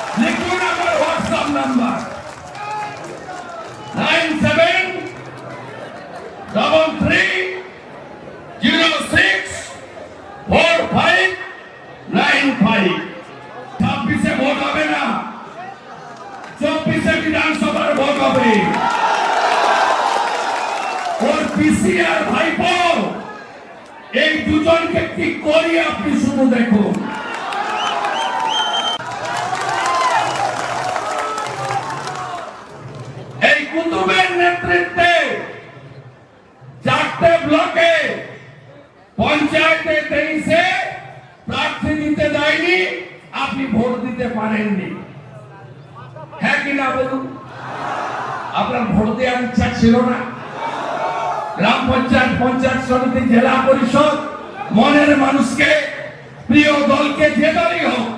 লিখুন আমার WhatsApp number nine seven double three zero six four five nine five. ছাব্বিশে vote হবে না। চব্বিশে বিধানসভার ভোট হবে। ওর পিসি আর ভাইপো, এই দুজনকে কি করি আপনি শুধু দেখুন। কুতুবের নেতৃত্বে চারটে ব্লকে পঞ্চায়েতে তেইশে প্রার্থী দিতে দেয়নি, আপনি ভোট দিতে পারেননি। হ্যাঁ কিনা বলুন? আপনার ভোট দেওয়ার ইচ্ছা ছিল না। গ্রাম পঞ্চায়েত পঞ্চায়েত সমিতি, জেলা পরিষদ, মনের মানুষকে, প্রিয় দলকে যে দলই হোক,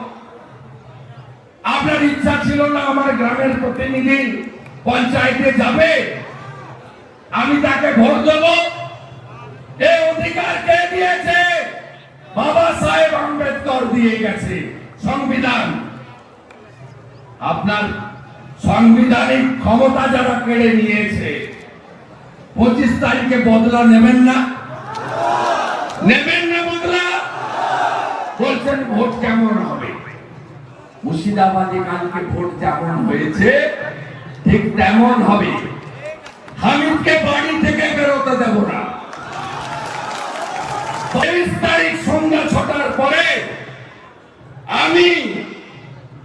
আপনার ইচ্ছা ছিল না আমার গ্রামের প্রতিনিধি পঞ্চায়েতে যাবে, আমি তাকে ভোট দেব। এই অধিকার কে দিয়েছে? বাবা সাহেব আম্বেদকর দিয়ে গেছে সংবিধান। আপনার সাংবিধানিক ক্ষমতা যারা কেড়ে নিয়েছে, পঁচিশ তারিখে বদলা নেবেন না? নেবেন না বদলা? বলছেন ভোট কেমন হবে? মুর্শিদাবাদে কালকে ভোট যেমন হয়েছে ঠিক তেমন হবে। হামিদকে বাড়ি থেকে বেরোতে দেব না। তেইশ তারিখ সন্ধ্যা ছটার পরে আমি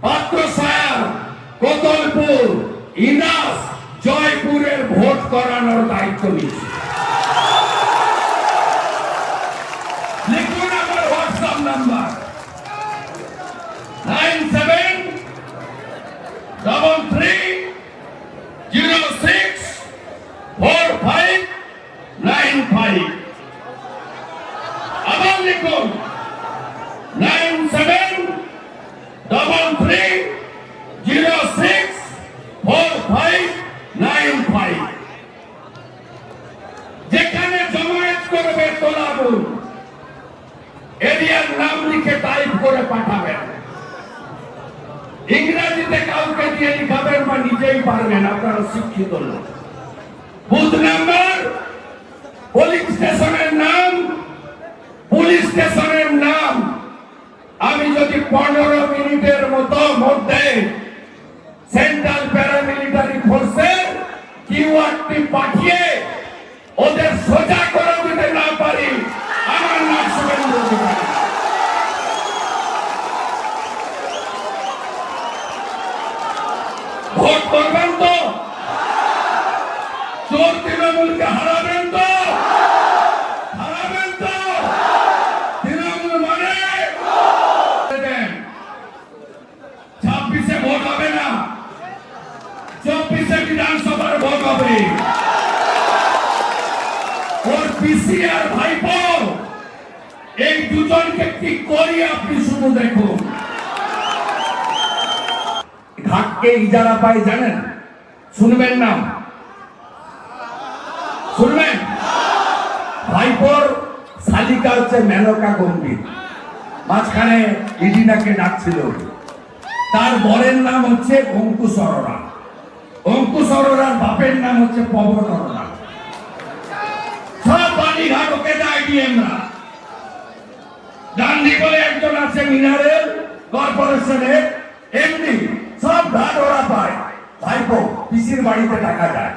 পাত্রসায়া কোতলপুর ইনাস, জয়পুরের ভোট করানোর দায়িত্ব নিচ্ছি লিখুন আমার WhatsApp number nine seven double three zero six four five nine আবার লিখুন, nine seven double three zero six four five nine five. যেখানে জমায়েত করবে তোলাবুল, এরিয়ার নাম লিখে টাইপ করে পাঠাবেন। ইংরেজিতে কাউকে দিয়ে লিখাবেন বা নিজেই পারবেন, আপনারা শিক্ষিত লোক। বুথ নাম্বার পুলিশ স্টেশনের নাম, পুলিশ স্টেশনের নাম। আমি যদি পনেরো মিনিটের মতো মধ্যে সেন্ট্রাল প্যারামিলিটারি ফোর্সের কিউআরটি পাঠিয়ে ওদের সোজা করে দিতে না পারি, আমার নাম শুভেন্দু ভোট করবেন তো? চোর তৃণমূলকে হারাবেন তো হারাবেন তো তৃণমূল মানে ছাব্বিশে ভোট হবে না ওর এই দুজনকে কি করি আপনি শুধু ইজারা পাই জানেন? শুনবেন না। শুনবেন? ভাইপোর শালিকা হচ্ছে মেনকা গম্ভীর। মাঝখানে ইডিনাকে ডাকছিল। তার বরের নাম হচ্ছে অঙ্কুশ অরোরা। অঙ্কুশ অরোরার বাপের নাম হচ্ছে পবন অরোরা সব বাণীঘাট ওকে দেয় ডিএমরা। গান্ধী বলে একজন আছে মিনারেল, কর্পোরেশনের এমনি সব ঘাট ওরা পায়। ভাইপো, পিসির বাড়িতে টাকা যায়।